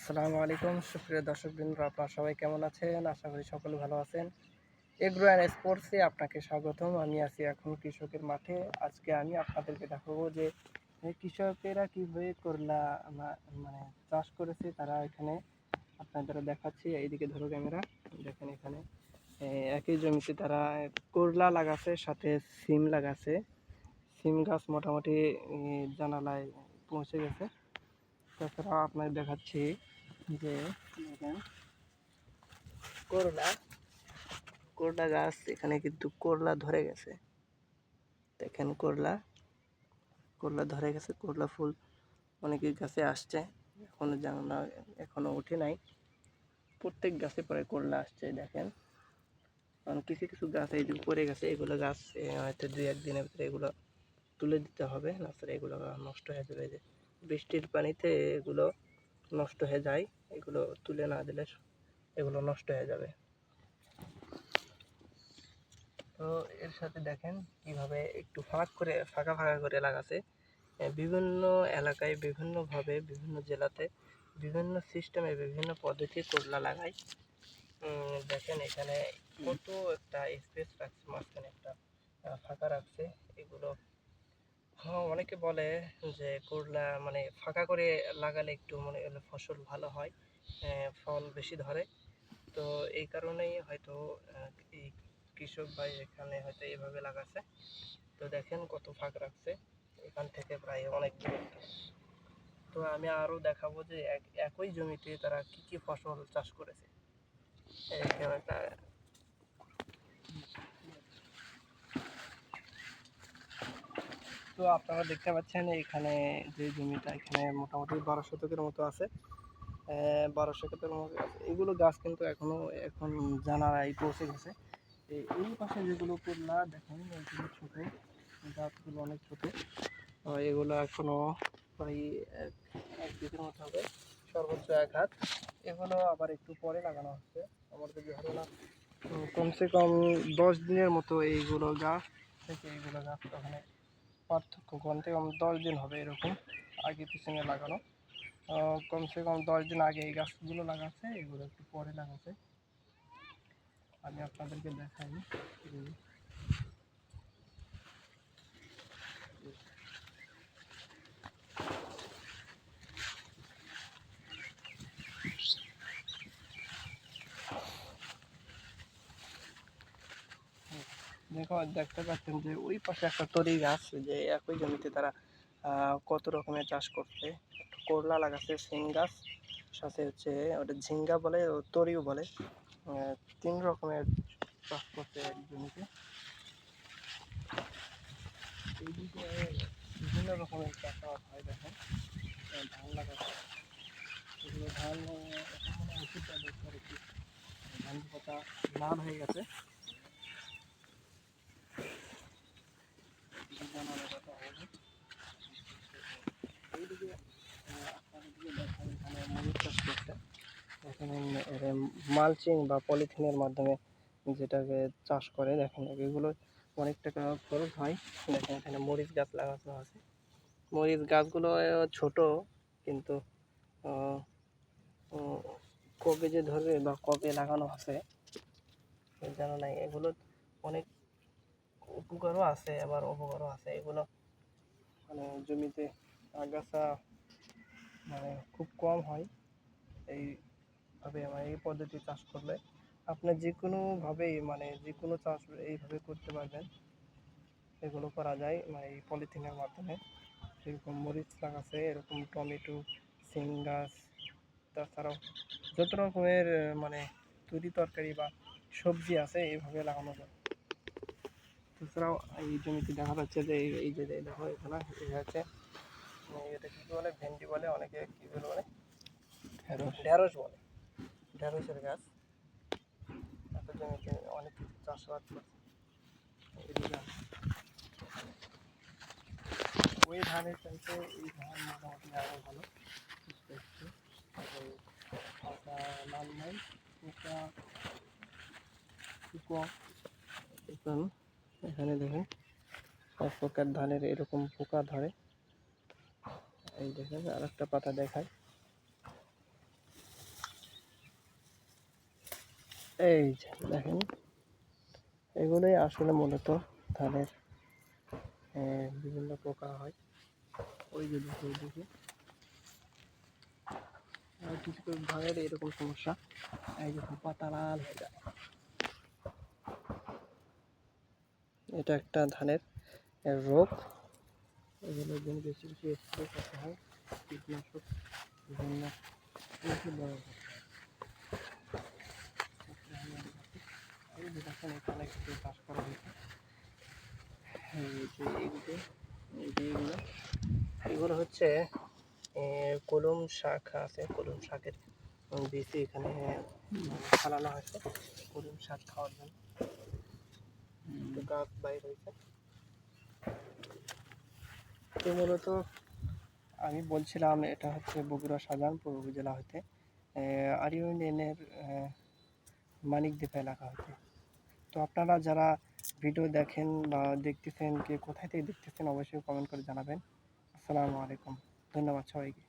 আসসালামু আলাইকুম, সুপ্রিয় দর্শকবৃন্দ আপনারা সবাই কেমন আছেন? আশা করি সকলে ভালো আছেন। এগ্রো অ্যান্ড স্পোর্টসে আপনাকে স্বাগতম। আমি আছি এখন কৃষকের মাঠে। আজকে আমি আপনাদেরকে দেখাবো যে কৃষকেরা কীভাবে করলা মানে চাষ করেছে, তারা এখানে আপনাদের দেখাচ্ছি। এইদিকে ধরো ক্যামেরা। দেখেন এখানে একই জমিতে তারা করলা লাগাছে, সাথে সিম লাগাছে। সিম গাছ মোটামুটি জানালায় পৌঁছে গেছে। তাছাড়া আপনাকে দেখাচ্ছি যে করলা করলা গাছ এখানে কিন্তু করলা ধরে গেছে। দেখেন করলা করলা ধরে গেছে, করলা ফুল অনেকের গাছে আসছে, এখনও জানো না, এখনও ওঠে নাই। প্রত্যেক গাছে পরে করলা আসছে, দেখেন। কারণ কিছু কিছু গাছ এই পড়ে গেছে, এগুলো গাছ হয়তো দুই একদিনের ভিতরে এগুলো তুলে দিতে হবে, না স্যার এগুলো নষ্ট হয়ে যাবে। যে বৃষ্টির পানিতে এগুলো নষ্ট হয়ে যায়। এগুলো তুলে না দিলে এগুলো নষ্ট হয়ে যাবে। তো এর সাথে দেখেন কীভাবে একটু ফাঁক করে, ফাঁকা ফাঁকা করে লাগাছে। বিভিন্ন এলাকায় বিভিন্নভাবে, বিভিন্ন জেলাতে, বিভিন্ন সিস্টেমে, বিভিন্ন পদ্ধতি করলা লাগায়। দেখেন এখানে কত একটা স্পেস রাখছে, মাঝখানে একটা ফাঁকা রাখছে। অনেকে বলে যে, করলা মানে ফাঁকা করে লাগালে একটু মানে ফসল ভালো হয় ফল বেশি ধরে। তো এই কারণেই হয়তো এই কৃষক ভাই এখানে হয়তো এইভাবে লাগাচ্ছে তো দেখেন কত ফাঁক রাখছে, এখান থেকে প্রায় অনেক তো আমি আরও দেখাবো যে, এক- একই জমিতে তারা কি কি ফসল চাষ করেছে। এখানে একটা তো আপনারা দেখতে পাচ্ছেন এখানে যে জমিটা এখানে মোটামুটি বারো শতকের মতো আছে। বারো শতকের মতো আছে। এগুলো গাছ কিন্তু এখনও, এখন জানারাই পৌঁছে গেছে। এই পাশে যেগুলো করলা দেখেন, এগুলো ছোট। গাছগুলো অনেক ছোট। এগুলো এখনও প্রায় এক এক বিঘের মতো হবে। সর্বোচ্চ এক হাত। এগুলো আবার একটু পরে লাগানো হচ্ছে। আমার যদি কমসে কম দশ দিনের মতো এইগুলো গাছ থেকে এইগুলো গাছ ওখানে পার্থক্য কমতে কম দশ দিন হবে এরকম আগে পিছনে লাগানো। কমসে কম দশ দিন আগে এই গাছগুলো লাগাচ্ছে, এগুলো একটু পরে লাগাচ্ছে। আমি আপনাদেরকে দেখাই এই দেখো, দেখতে পাচ্ছেন যে ওই পাশে একটা তরি গাছ যে একই জমিতে তারা কত রকমের চাষ করছে। করলা লাগাচ্ছে সিম গাছ, সাথে হচ্ছে ওটা ঝিঙ্গা বলে, ও তরিও বলে। তিন রকমের চাষ করছে এক জমিতে। বিভিন্ন রকমের চাষাবাদ হয় দেখেন ধান লাগাচ্ছে। এগুলো ধান, এখন মনে ওষুধটা দেখতে পাচ্ছি ধান পাতা লাল হয়ে গেছে জানানোর কথা হবে এইদিকে আহ, আপনাদেরকে দেখাই এখানে চাষ এখানে মালচিং বা পলিথিনের মাধ্যমে যেটাকে চাষ করে, দেখেন এগুলো অনেক টাকা খরচ হয়। দেখেন, এখানে মরিচ গাছ লাগানো আছে। মরিচ গাছগুলো ছোট, কিন্তু কবে যে ধরবে বা কবে লাগানো আছে জানা নাই। এগুলো অনেক উপকারও আছে, আবার অপকারও আছে। এগুলো মানে জমিতে আগাছা মানে খুব কম হয় এইভাবে মানে এই পদ্ধতি চাষ করলে। আপনি যে কোনোভাবেই মানে যে কোনো চাষ এইভাবে করতে পারবেন। এগুলো করা যায় মানে এই পলিথিনের মাধ্যমে। এরকম মরিচ লাগাচ্ছে এরকম টমেটো সিম গাছ, তাছাড়াও যত রকমের মানে তরি তরকারি বা সবজি আছে এইভাবে লাগানো যায়। এছাড়াও এই জমিতে দেখা যাচ্ছে যে এই যে দেখো, এখানে হচ্ছে এটা কি বলে ভেন্ডি বলে অনেকে কি বলে বলে ঢেঁড়স। ঢেঁড়স বলে। ঢেঁড়সের গাছ। এত জমিতে অনেক কিছু চাষাবাদ করছে। ওই ধানের চাইতে এই ধান মোটামুটি আরও ভালো একটু হালকা লাল নাই একটা এখানে দেখুন সব প্রকার ধানের এরকম পোকা ধরে। এই দেখেন আর একটা পাতা দেখায় এই যে দেখেন, এগুলোই আসলে মূলত ধানের বিভিন্ন পোকা হয়। ওই যে দেখে দেখে। কিছু কিছু ধানের এরকম সমস্যা। এই দেখুন পাতা লাল হয়ে যায়। এটা একটা ধানের রোগ। এগুলোর জন্য বেশি বেশি স্প্রে করতে হয়, কীটনাশক, বিভিন্ন বেশি বড় করতে চাষ করা হয়েছে। এই এইগুলো এগুলো এগুলো হচ্ছে কলম শাক আছে, কলম শাকের বেশি এখানে ফালানো হয়েছে। কলম শাক খাওয়ার জন্য। গাছ বাইর হয়েছে। তো মূলত আমি বলছিলাম এটা হচ্ছে বগুড়া শাহজাহানপুর উপজেলা হতে আর ইউনিয়নের মানিকদ্বীপ এলাকা হতে। তো আপনারা যারা ভিডিও দেখেন বা দেখতেছেন, কে কোথায় থেকে দেখতেছেন, অবশ্যই কমেন্ট করে জানাবেন। আসসালামু আলাইকুম। ধন্যবাদ সবাইকে।